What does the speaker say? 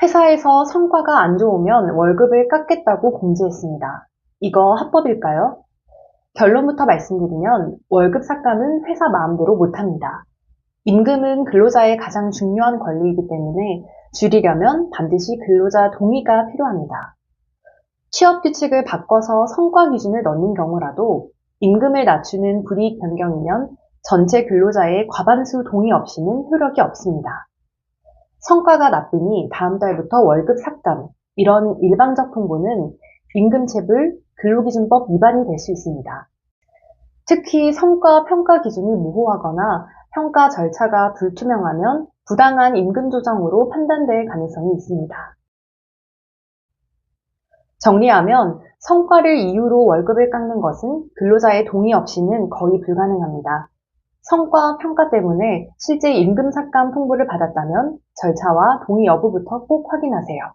회사에서 성과가 안 좋으면 월급을 깎겠다고 공지했습니다. 이거 합법일까요? 결론부터 말씀드리면 월급 삭감은 회사 마음대로 못합니다. 임금은 근로자의 가장 중요한 권리이기 때문에 줄이려면 반드시 근로자 동의가 필요합니다. 취업 규칙을 바꿔서 성과 기준을 넣는 경우라도 임금을 낮추는 불이익 변경이면 전체 근로자의 과반수 동의 없이는 효력이 없습니다. 성과가 나쁘니 다음 달부터 월급 삭감, 이런 일방적 통보는 임금체불, 근로기준법 위반이 될 수 있습니다. 특히 성과 평가 기준이 모호하거나 평가 절차가 불투명하면 부당한 임금 조정으로 판단될 가능성이 있습니다. 정리하면 성과를 이유로 월급을 깎는 것은 근로자의 동의 없이는 거의 불가능합니다. 성과 평가 때문에 실제 임금 삭감 통보를 받았다면 절차와 동의 여부부터 꼭 확인하세요.